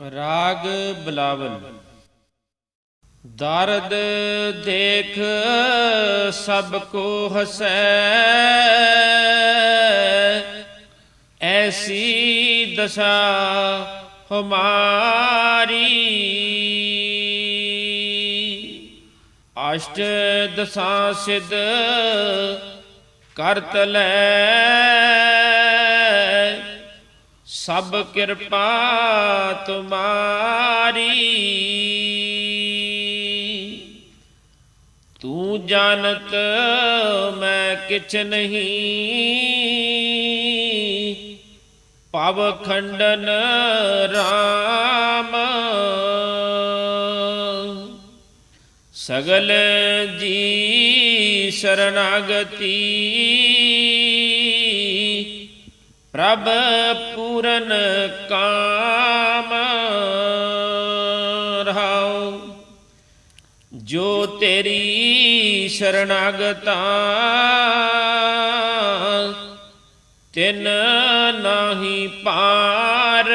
ਰਾਗ ਬਲਾਵਲ। ਦਰਦ ਦੇਖ ਸਭ ਕੋ ਹਸੈ। ਐਸੀ ਦਸ਼ਾ ਹਮਾਰੀ। ਅਸ਼ਟ ਦਸ਼ਾ ਸਿਧ ਕਰਤ ਲੈ। ਸਭ ਕਿਰਪਾ ਤੁਮਾਰੀ। ਤੂੰ ਜਾਣਤ ਮੈਂ ਕਿਛ ਨਹੀਂ। ਪਵ ਖੰਡਨ RAM ਸਗਲ ਜੀ ਸ਼ਰਨਾਗਤੀ। ਪ੍ਰਭ ਪੂਰਨ ਕਾਮ ਰਹਾਉ, ਜੋ ਤੇਰੀ ਸ਼ਰਨਾਗਤਾ ਤਿਨ ਨਾਹੀ ਪਾਰ,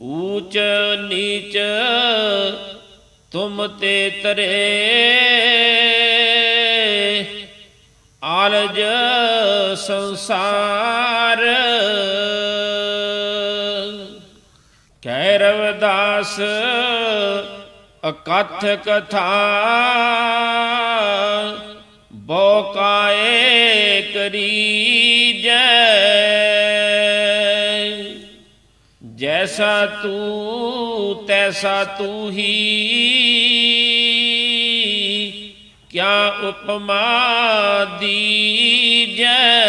ਊਚ ਨੀਚ ਤੁਮ ਤੇ ਤਰੇ। ਸੰਸਾਰ। ਕਹਿ ਰਵਦਾਸ ਅਕਥ ਕਥਾ ਬੋਕਾਏ ਕਰੀ ਜੈ ਜੈਸਾ ਤੂੰ, ਤੈਸਾ ਤੂੰ ਹੀ। ਕਿਆ ਉਪਮਾ ਦੀਜੈ?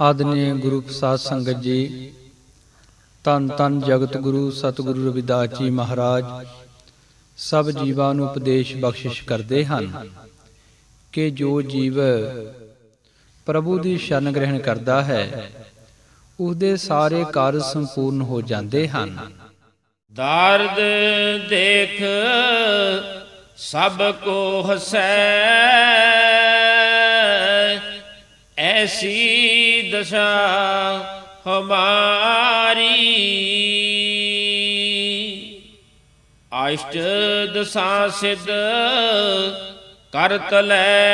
ਆਦਰਨੀय ਗੁਰੂ ਪ੍ਰਸਾਦ ਸੰਗਤ ਜੀ ਤਨ ਤਨ ਜਗਤ ਗੁਰੂ ਸਤਿਗੁਰੂ ਰਵਿਦਾਸ ਜੀ ਮਹਾਰਾਜ, ਸਭ ਜੀਵਾਂ ਨੂੰ ਉਪਦੇਸ਼ ਬਖਸ਼ਿਸ਼ ਕਰਦੇ ਹਨ ਕਿ ਜੋ ਜੀਵ ਪ੍ਰਭੂ ਦੀ ਸ਼ਰਨ ਗ੍ਰਹਿਣ ਕਰਦਾ ਹੈ ਉਹਦੇ ਸਾਰੇ ਕਾਰਜ ਸੰਪੂਰਨ ਹੋ ਜਾਂਦੇ ਹਨ। ਦਰਦ ਦੇਖ ਸਭ ਕੋ ਹਸੈ, ਐਸੀ ਦਸ਼ਾ ਹਮਾਰੀ। ਅਸ਼ਟ ਦਸ਼ਾ ਸਿਧ ਕਰਤ ਲੈ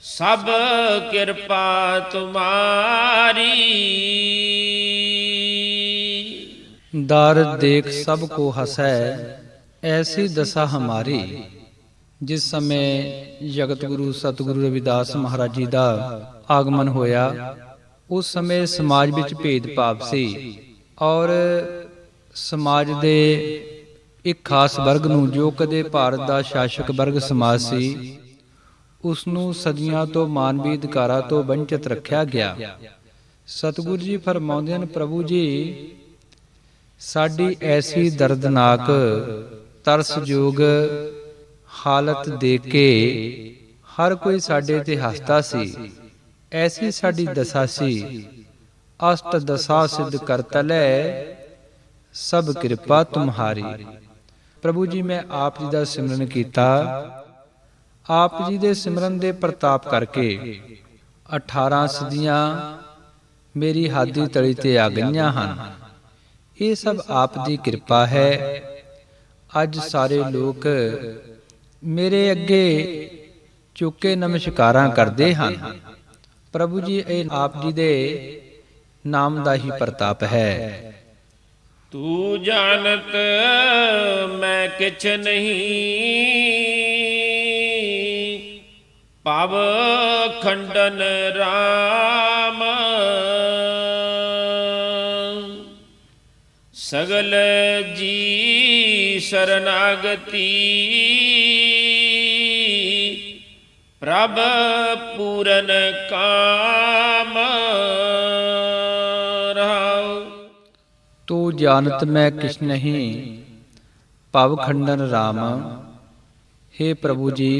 ਸਭ ਕਿਰਪਾ ਤੁਮਾਰੀ। ਦਰ ਦੇਖ ਸਭ ਕੋ ਹਸੈ, ਐਸੀ ਦਸ਼ਾ ਹਮਾਰੀ। ਜਿਸ ਸਮੇਂ ਜਗਤ ਗੁਰੂ ਸਤਿਗੁਰੂ ਰਵਿਦਾਸ ਮਹਾਰਾਜ ਜੀ ਦਾ ਆਗਮਨ ਹੋਇਆ, ਉਸ ਸਮੇਂ ਸਮਾਜ ਵਿੱਚ ਭੇਦਭਾਵ ਸੀ ਔਰ ਸਮਾਜ ਦੇ ਇੱਕ ਖਾਸ ਵਰਗ ਨੂੰ ਜੋ ਕਦੇ ਭਾਰਤ ਦਾ ਸ਼ਾਸਕ ਵਰਗ ਸਮਾਜ ਸੀ ਉਸ ਨੂੰ ਸਦੀਆਂ ਤੋਂ ਮਾਨਵੀ ਅਧਿਕਾਰਾਂ ਤੋਂ ਵੰਚਿਤ ਰੱਖਿਆ ਗਿਆ। ਸਤਿਗੁਰੂ ਜੀ ਫਰਮਾਉਂਦੇ ਹਨ ਪ੍ਰਭੂ ਜੀ, ਸਾਡੀ ਐਸੀ ਦਰਦਨਾਕ ਤਰਸਯੋਗ ਹਾਲਤ ਦੇਖ ਕੇ ਹਰ ਕੋਈ ਸਾਡੇ ਤੇ ਹੱਸਦਾ ਸੀ। ਐਸੀ ਸਾਡੀ ਦਸ਼ਾ ਸੀ। ਅਸ਼ਟ ਦਸ਼ਾ ਸਿਧ ਕਰਤਲੇ ਸਭ ਕਿਰਪਾ ਤੁਮਹਾਰੀ ਪ੍ਰਭੂ ਜੀ ਮੈਂ ਆਪ ਜੀ ਦਾ ਸਿਮਰਨ ਕੀਤਾ। ਆਪ ਜੀ ਦੇ ਸਿਮਰਨ ਦੇ ਪ੍ਰਤਾਪ ਕਰਕੇ 18 ਸਦੀਆਂ ਮੇਰੀ ਹਾਦੀ ਤਲੀ ਤੇ ਆ ਗਈਆਂ ਹਨ। ਇਹ ਸਭ ਆਪ ਦੀ ਕਿਰਪਾ ਹੈ। ਅੱਜ ਸਾਰੇ ਲੋਕ ਮੇਰੇ ਅੱਗੇ ਚੁੱਕੇ ਨਮਸਕਾਰਾਂ ਕਰਦੇ ਹਨ। ਪ੍ਰਭੂ ਜੀ, ਇਹ ਆਪ ਜੀ ਦੇ ਨਾਮ ਦਾ ਹੀ ਪ੍ਰਤਾਪ ਹੈ। ਤੂੰ ਜਾਣਤ ਮੈਂ ਕਿਛ ਨਹੀਂ। ਪਵ ਖੰਡਨ RAM ਸਗਲ ਜੀ ਸਰਨਾਗਤੀ। ਪ੍ਰਭ ਪੂਰਨ ਕਾਮ ਰਹਾਉ। ਤੂੰ ਜਾਣਤ ਮੈਂ ਕਿਛ ਨਹੀਂ, ਭਵ ਖੰਡਨ RAM हे ਪ੍ਰਭੂ ਜੀ,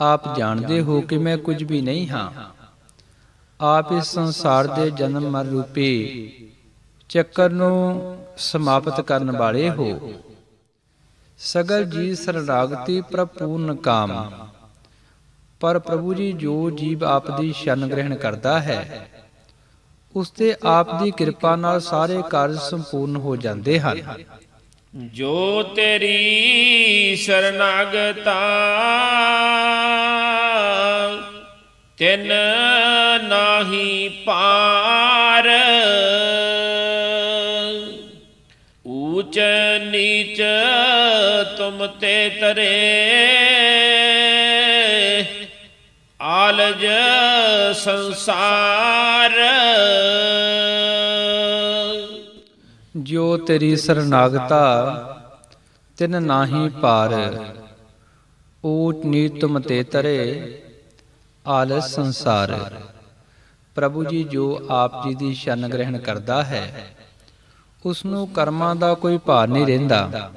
ਆਪ ਜਾਣਦੇ ਹੋ ਕਿ ਮੈਂ ਕੁਝ ਵੀ ਨਹੀਂ ਹਾਂ। ਆਪ ਇਸ ਸੰਸਾਰ ਦੇ ਜਨਮ ਮਰ ਰੂਪੀ ਚੱਕਰ ਨੂੰ ਸਮਾਪਤ ਕਰਨ ਵਾਲੇ ਹੋ। ਸਗਲ ਜੀ ਸਰਨਾਗਤੀ ਪ੍ਰਪੂਰਨ ਕਾਮ। ਪਰ ਪ੍ਰਭੂ ਜੀ ਜੋ ਜੀਵ ਆਪ ਦੀ ਸ਼ਰਨ ਗ੍ਰਹਿਣ ਕਰਦਾ ਹੈ, ਉਸ ਤੇ ਆਪ ਦੀ ਕਿਰਪਾ ਨਾਲ ਸਾਰੇ ਕਾਰਜ ਸੰਪੂਰਨ ਹੋ ਜਾਂਦੇ ਹਨ। ਜੋ ਤੇਰੀ ਸਰਨਾਗਤਾ, ਤਿਨ ਨਾਹੀ ਪਾਰ, ਊਚ ਨੀਚ ਤੁਮ ਤੇ ਤਰੇ। ਸੰਸਾਰ। ਜੋ ਤੇਰੀ ਸਰਨਾਗਤਾ, ਤਿਨ ਨਾਹੀ ਪਾਰ। ਊਟ ਨੀਤਮ ਤੇ ਤਰੇ, ਆਲਸ ਸੰਸਾਰ। ਪ੍ਰਭੂ ਜੀ ਜੋ ਆਪ ਜੀ ਦੀ ਸ਼ਰਨ ਗ੍ਰਹਿਣ ਕਰਦਾ ਹੈ ਉਸ ਨੂੰ ਕਰਮਾਂ ਦਾ ਕੋਈ ਭਾਰ ਨਹੀਂ ਰਹਿੰਦਾ।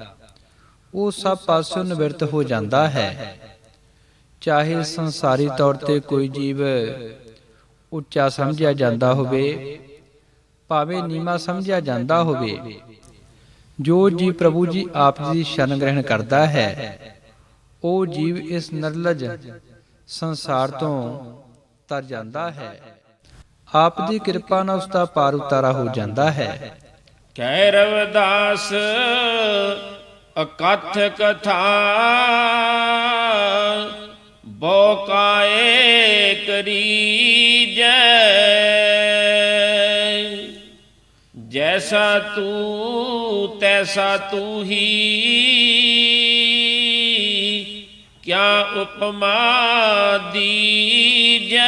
ਉਹ ਸਭ ਪਾਸਿਓਂ ਨਿਵਰਤ ਹੋ ਜਾਂਦਾ ਹੈ। ਚਾਹੇ ਸੰਸਾਰੀ ਤੌਰ ਤੇ ਕੋਈ ਜੀਵ ਉੱਚਾ ਸਮਝਿਆ ਜਾਂਦਾ ਹੋਵੇ, ਭਾਵੇਂ ਨੀਮਾ ਸਮਝਿਆ ਜਾਂਦਾ ਹੋਵੇ। ਜੋ ਜੀ ਪ੍ਰਭੂ ਜੀ ਆਪ ਜੀ ਸ਼ਰਨ ਗ੍ਰਹਿਣ ਕਰਦਾ ਹੈ, ਉਹ ਜੀਵ ਇਸ ਨਿਰਲਜ ਸੰਸਾਰ ਤੋਂ ਤਰ ਜਾਂਦਾ ਹੈ। ਆਪ ਦੀ ਕਿਰਪਾ ਨਾਲ ਉਸ ਦਾ ਪਾਰ ਉਤਾਰਾ ਹੋ ਜਾਂਦਾ ਹੈ। ਕਹਿ ਰਵਦਾਸ ਅਕਥ ਕਥਾ ਬੋ ਕਰੀ। ਜੈਸਾ ਤੂੰ ਤੈਸਾ ਤੂੰ ਹੀ ਕਿਆ ਉਪਮਾ ਦੀਜੈ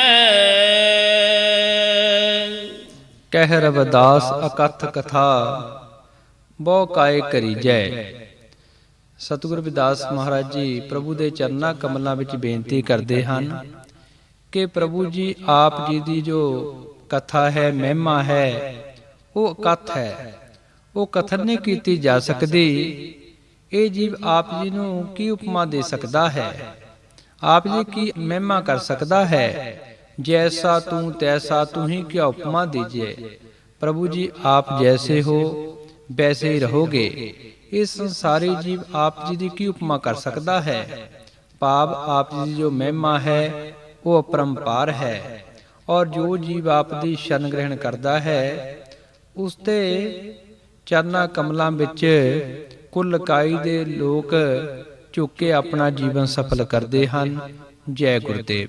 ਕਹਿ ਰਵਦਾਸ ਅਕਥ ਕਥਾ ਬਹੁ ਕਾਏ ਕਰੀ ਜੈ ਸਤਿਗੁਰ ਵਿਦਾਸ ਮਹਾਰਾਜ ਜੀ ਪ੍ਰਭੂ ਦੇ ਚਰਨਾਂ ਕਮਲਾਂ ਵਿੱਚ ਬੇਨਤੀ ਕਰਦੇ ਹਨ ਕਿ ਪ੍ਰਭੂ ਜੀ, ਆਪ ਜੀ ਦੀ ਜੋ ਕਥਾ ਹੈ, ਮਹਿਮਾ ਹੈ, ਉਹ ਕਥ ਹੈ। ਉਹ ਕਥਨ ਨਹੀਂ ਕੀਤੀ ਜਾ ਸਕਦੀ। ਇਹ ਜੀਵ ਆਪ ਜੀ ਨੂੰ ਕੀ ਉਪਮਾ ਦੇ ਸਕਦਾ ਹੈ? ਆਪ ਜੀ ਕੀ ਮਹਿਮਾ ਕਰ ਸਕਦਾ ਹੈ? ਜੈਸਾ ਤੂੰ, ਤੈਸਾ ਤੂੰ ਹੀ ਕਿਆ ਉਪਮਾ ਦੀਜੇ ਪ੍ਰਭੂ ਜੀ, ਆਪ ਜੈਸੇ ਹੋ, ਵੈਸੇ ਹੀ ਰਹੋਗੇ। ਇਹ ਸੰਸਾਰੀ ਜੀਵ ਆਪ ਜੀ ਦੀ ਕੀ ਉਪਮਾ ਕਰ ਸਕਦਾ ਹੈ? ਪਾਪ ਆਪ ਜੀ ਦੀ ਜੋ ਮਹਿਮਾ ਹੈ ਉਹ ਅਪਰੰਪਾਰ ਹੈ ਔਰ ਜੋ ਜੀਵ ਆਪ ਦੀ ਸ਼ਰਨ ਗ੍ਰਹਿਣ ਕਰਦਾ ਹੈ, ਉਸ ਤੇ ਚਰਨਾ ਕਮਲਾਂ ਵਿੱਚ ਕੁੱਲ ਕਾਈ ਦੇ ਲੋਕ ਝੁੱਕ ਕੇ ਆਪਣਾ ਜੀਵਨ ਸਫਲ ਕਰਦੇ ਹਨ। ਜੈ ਗੁਰਦੇਵ।